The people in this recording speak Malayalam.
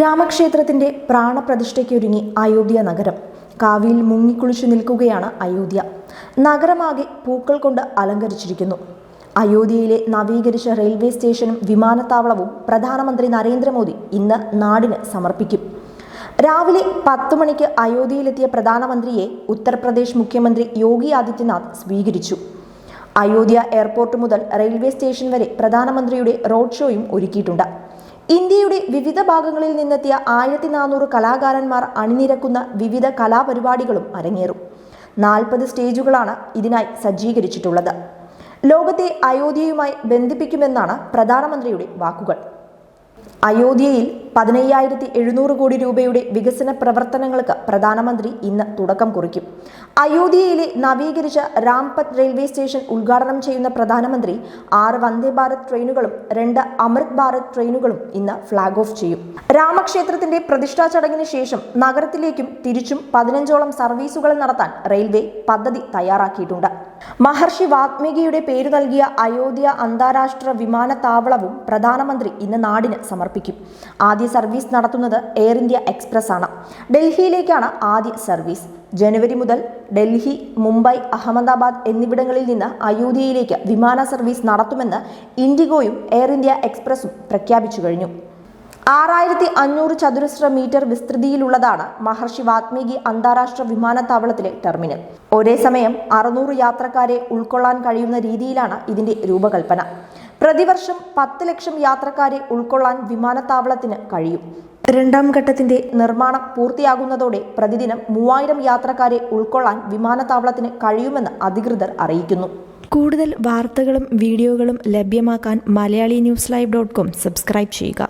രാമക്ഷേത്രത്തിന്റെ പ്രാണപ്രതിഷ്ഠയ്ക്കൊരുങ്ങി അയോധ്യ നഗരം. കാവിയിൽ മുങ്ങിക്കുളിച്ചു നിൽക്കുകയാണ് അയോധ്യ. നഗരമാകെ പൂക്കൾ കൊണ്ട് അലങ്കരിച്ചിരിക്കുന്നു. അയോധ്യയിലെ നവീകരിച്ച റെയിൽവേ സ്റ്റേഷനും വിമാനത്താവളവും പ്രധാനമന്ത്രി നരേന്ദ്രമോദി ഇന്ന് നാടിന് സമർപ്പിക്കും. രാവിലെ പത്ത് മണിക്ക് അയോധ്യയിലെത്തിയ പ്രധാനമന്ത്രിയെ ഉത്തർപ്രദേശ് മുഖ്യമന്ത്രി യോഗി ആദിത്യനാഥ് സ്വീകരിച്ചു. അയോധ്യ എയർപോർട്ട് മുതൽ റെയിൽവേ സ്റ്റേഷൻ വരെ പ്രധാനമന്ത്രിയുടെ റോഡ് ഷോയും ഒരുക്കിയിട്ടുണ്ട്. ഇന്ത്യയുടെ വിവിധ ഭാഗങ്ങളിൽ നിന്നെത്തിയ ആയിരത്തി നാനൂറ് കലാകാരന്മാർ അണിനിരക്കുന്ന വിവിധ കലാപരിപാടികളും അരങ്ങേറും. നാൽപ്പത് സ്റ്റേജുകളാണ് ഇതിനായി സജ്ജീകരിച്ചിട്ടുള്ളത്. ലോകത്തെ അയോധ്യയുമായി ബന്ധിപ്പിക്കുമെന്നാണ് പ്രധാനമന്ത്രിയുടെ വാക്കുകൾ. അയോധ്യയിൽ പതിനയ്യായിരത്തി എഴുന്നൂറ് കോടി രൂപയുടെ വികസന പ്രവർത്തനങ്ങൾക്ക് പ്രധാനമന്ത്രി ഇന്ന് തുടക്കം കുറിക്കും. അയോധ്യയിലെ നവീകരിച്ച രാംപത് റെയിൽവേ സ്റ്റേഷൻ ഉദ്ഘാടനം ചെയ്യുന്ന പ്രധാനമന്ത്രി ആറ് വന്ദേ ഭാരത് ട്രെയിനുകളും രണ്ട് അമൃത് ഭാരത് ട്രെയിനുകളും ഇന്ന് ഫ്ളാഗ് ഓഫ് ചെയ്യും. രാമക്ഷേത്രത്തിന്റെ പ്രതിഷ്ഠാ ചടങ്ങിന് ശേഷം നഗരത്തിലേക്കും തിരിച്ചും പതിനഞ്ചോളം സർവീസുകൾ നടത്താൻ റെയിൽവേ പദ്ധതി തയ്യാറാക്കിയിട്ടുണ്ട്. മഹർഷി വാത്മീകിയുടെ പേര് നൽകിയ അയോധ്യ അന്താരാഷ്ട്ര വിമാനത്താവളവും പ്രധാനമന്ത്രി ഇന്ന് നാടിന് സമർപ്പിക്കും. ആദ്യ സർവീസ് നടത്തുന്നത് എയർ ഇന്ത്യ എക്സ്പ്രസ് ആണ് ഡൽഹിയിലേക്കാണ് ആദ്യ സർവീസ്. ജനുവരി മുതൽ ഡൽഹി മുംബൈ അഹമ്മദാബാദ് എന്നിവിടങ്ങളിൽ നിന്ന് അയോധ്യയിലേക്ക് വിമാന സർവീസ് നടത്തുമെന്ന് ഇൻഡിഗോയും എയർ ഇന്ത്യ എക്സ്പ്രസും പ്രഖ്യാപിച്ചു കഴിഞ്ഞു. ആറായിരത്തി അഞ്ഞൂറ് ചതുരശ്ര മീറ്റർ വിസ്തൃതിയിലുള്ളതാണ് മഹർഷി വാത്മീകി അന്താരാഷ്ട്ര വിമാനത്താവളത്തിലെ ടെർമിനൽ. ഒരേ സമയം അറുന്നൂറ് യാത്രക്കാരെ ഉൾക്കൊള്ളാൻ കഴിയുന്ന രീതിയിലാണ് ഇതിന്റെ രൂപകൽപ്പന. പ്രതിവർഷം പത്ത് ലക്ഷം യാത്രക്കാരെ ഉൾക്കൊള്ളാൻ വിമാനത്താവളത്തിന് കഴിയും. രണ്ടാം ഘട്ടത്തിന്റെ നിർമ്മാണം പൂർത്തിയാകുന്നതോടെ പ്രതിദിനം മൂവായിരം യാത്രക്കാരെ ഉൾക്കൊള്ളാൻ വിമാനത്താവളത്തിന് കഴിയുമെന്ന് അധികൃതർ അറിയിക്കുന്നു. കൂടുതൽ വാർത്തകളും വീഡിയോകളും ലഭ്യമാക്കാൻ Malayali news live dot com subscribe ചെയ്യുക.